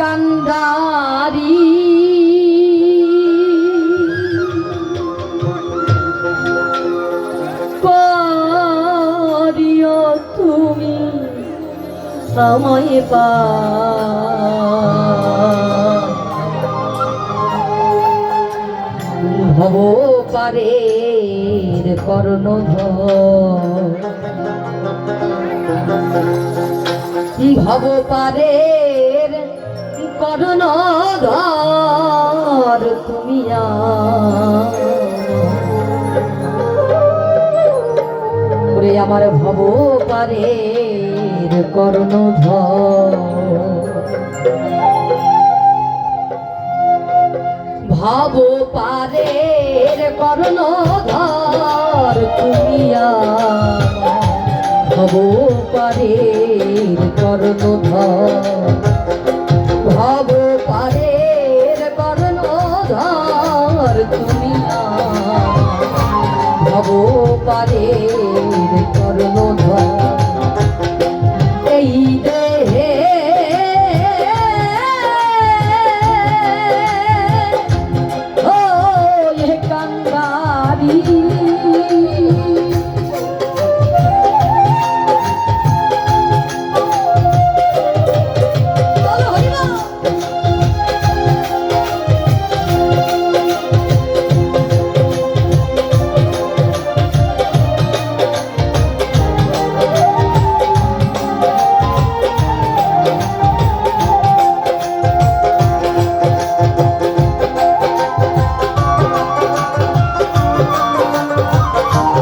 কান্দারি। করিও তুমি সময় পা। ভব পারের কর্ণধর। ভব পারের কর্ণধর, তুমি ওরে আমার ভব পারের কর্ণধর। ভাব পারের কর্ণধর, তুমি ভব পারের কর্ণধর। ভব পারে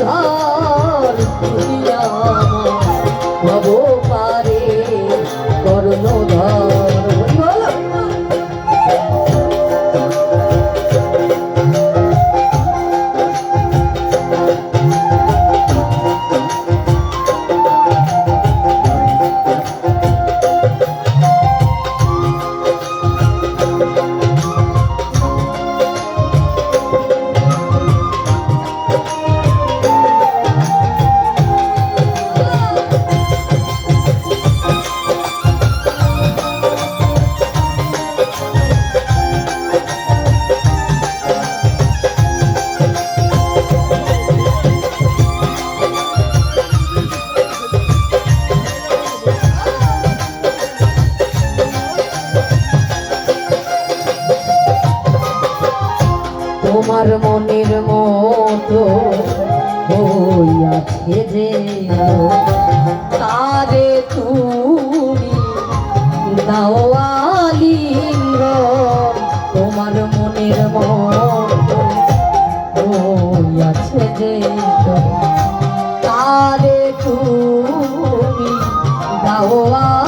কর্ণধর আমার মনের মতো হইয়াছে যে তারে তুমি দাওয়ালি তোমার মনের মতো হইয়াছে যে তারে তুমি দাওয়া